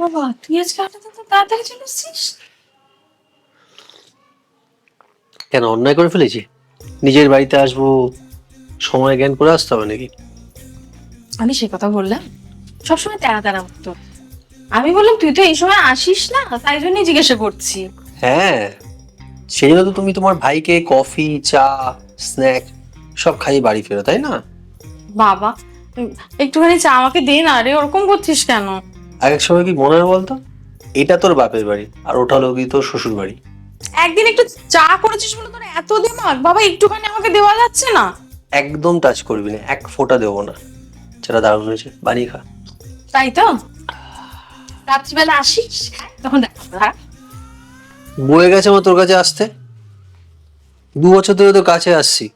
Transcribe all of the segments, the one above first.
বাবা তুই আজকে হঠাৎ এত তাড়াতাড়ি চলে এসেছিস কেন অন্যায় করে ফেলেছি? নিজের বাড়িতে আসব সময় জ্ঞান করে আসতে হবে নাকি? আমি সে কথা বললাম। সবসময় তেরা তেরা উত্তর আমি বললাম তুই তো এই সময় আসিস না তাই জন্যই জিজ্ঞাসা করছি। হ্যাঁ সেই জন্য তো তুমি তোমার ভাইকে কফি চা স্ন্যাক সব খাইয়ে বাড়ি ফেরো তাই না? বাবা একটুখানি চা আমাকে দে না রে ওরকম করছিস কেন? এক এক সময় কি মনে হয় বলতো? এটা তোর বাপের বাড়ি আর ওটা হলো কি তোর শ্বশুর বাড়ি। একদিন একটু চা করেছিস বলে তোর এত দিমাগ? বাবা একটুখানি আমাকে দেওয়া যাচ্ছে না? একদম টাচ করবি না এক ফোঁটা দেবো না। যেটা দারুণ হয়েছে বানিয়ে খা। তাই তো? রাত্রিবেলা আসিস তখন দেখ বয়ে গেছে আমার তোর কাছে আসতে? দু বছর ধরে তো কাছে আসছি।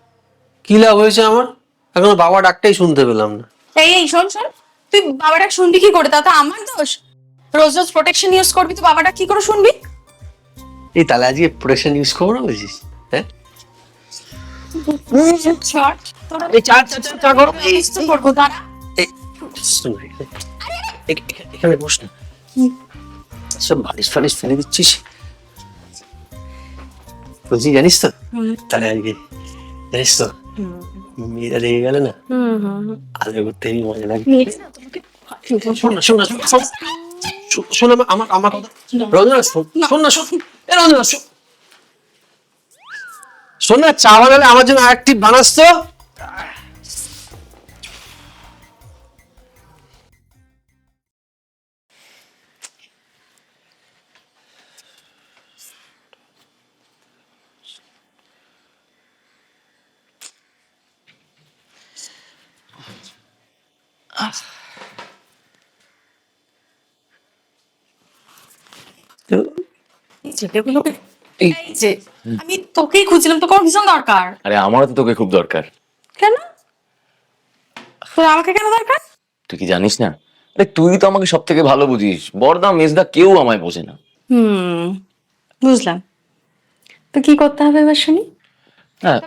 কি লাভ হয়েছে আমার? এখন বাবা ডাকটাই শুনতে পেলাম না। এই এই শোন শোন। তুই বাবাটা শুনবি কি করে? তা তো আমার দোষ? রোজ রোজ প্রোটেকশন ইউজ করবি তো বাবাটা কি করে শুনবি? এই তাহলে আজকে প্রোটেকশন ইউজ করব না বলছিস? হ্যাঁ? তোরা এখানে- এখ- এখ- এখানে বস না। সব বালিশ ফালিশ ফেলে দিচ্ছিস? বলছি জানিস তো তাহলে আজকে জানিস তো মেয়েরা রেগে গেলে না আলো করতে মজা লাগে শোন না শোন না শোন শোন, শোন, শোন আমার আমার আমার কথা রঞ্জনা শোন না শোন এ রঞ্জনা শোন শোন না চা বানালে আমার জন্য আরেকটি বানাস তো এই ছেলেগুলোকে এই যে আমি তোকেই খুঁজছিলাম তোকে আমার ভীষণ দরকার। আরে আমারও তো তোকে খুব দরকার। কেন? তোর আমাকে কেন দরকার? তুই কি জানিস না? আরে তুই তো আমাকে সব থেকে ভালো বুঝিস। বড়দা মেজদা কেউ আমায় বোঝে না। হুম বুঝলাম। তো কি করতে হবে এবার শুনি? হ্যাঁ।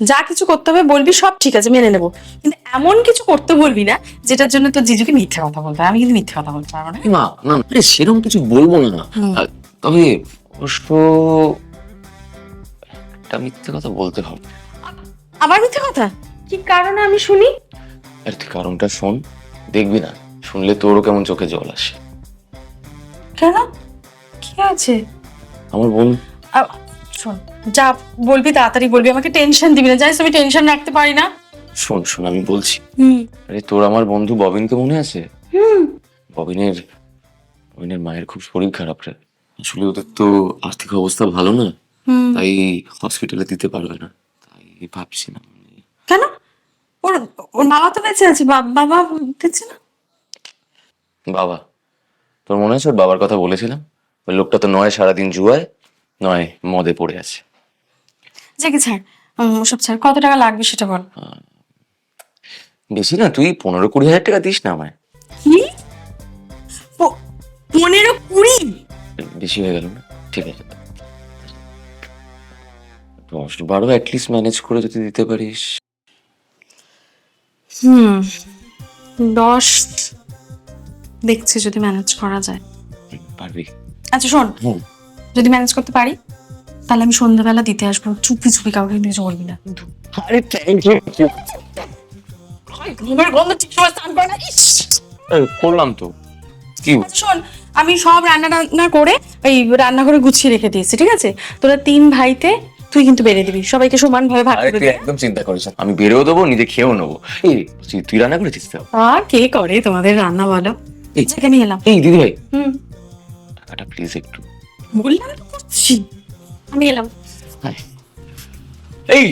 যা কিছু করতে হবে বলবি সব ঠিক আছে মেনে নেব। কিন্তু এমন কিছু করতে বলবি না যেটার জন্য তোর জিজুকে মিথ্যে কথা বলতে হবে আমি কিন্তু মিথ্যে কথা বলতে পারব না। মা না না, সেরকম কিছু বলব না। আর তবে অবশ্য একটা মিথ্যে কথা বলতে হবে। আবার মিথ্যে কথা? কি কারণে আমি শুনি? আর তুই কারণটা শোন দেখবি না শুনলে তোরও কেমন চোখে জল আসে। কেন? কি আছে আমার বোন আ- শোন যা বলবি তাড়াতাড়ি বলবি আমাকে টেনশন দিবি না জানিস আমি টেনশন রাখতে পারি না। শোন শোন আমি বলছি। আরে তোর আমার বন্ধু ববিনকে মনে আছে? ববিনের ববিনের মায়ের খুব শরীর খারাপ রে। আসলে ওদের তো আর্থিক অবস্থা ভালো না। তাই হসপিটালে দিতে পারবে না। তাই ভাবছি না। কেন? ওর ওর বাবা তো বেঁচে আছে বাবা দিচ্ছে না? বাবা তোর মনে আছে ওর বাবার কথা বলেছিলাম? ওই লোকটা তো নয় সারাদিন জুয়ায়। নয় মদে পড়ে আছে। যাকে ছাড় উম, ওসব ছাড় কত টাকা লাগবে সেটা বল। বেশি না তুই পনেরো কুড়ি হাজার টাকা দিস না আমায়। কি? প- পনেরো কুড়ি? বেশি হয়ে গেল না? ঠিক আছে। দশ বারো অ্যাটলিস্ট ম্যানেজ করে যদি দিতে পারিস। হুম দশ দেখছি যদি ম্যানেজ করা যায়। পারবি। আচ্ছা শোন। হুম। যদি ম্যানেজ করতে পারি তাহলে আমি সন্ধ্যাবেলা দিতে আসব। চুপি চুপি কাউকে কিছু বলবি না। কিন্তু আরে থ্যাংক ইউ ঘুমের গন্ধ ঠিক সময় স্নান করে না ইস! করলাম তো। কি? আচ্ছা, শোন আমি সব রান্না রান্না করে এই রান্নাঘরে গুছিয়ে রেখে দিয়েছি ঠিক আছে? তোরা তিন ভাইতে তুই কিন্তু বেড়ে দিবি। সবাইকে সমান ভাবে ভাগ করে দিবি একদম চিন্তা করিস আমি বেরেও দেবো নিজে খেয়েও নেব। এই তুই রান্না করেছিস তো? আর কে করে তোমাদের রান্না বলো? এই আচ্ছা আমি এলাম। এই দিদি ভাই। হুম। টাকাটা প্লিজ একটু। বললাম আমি এলাম। এই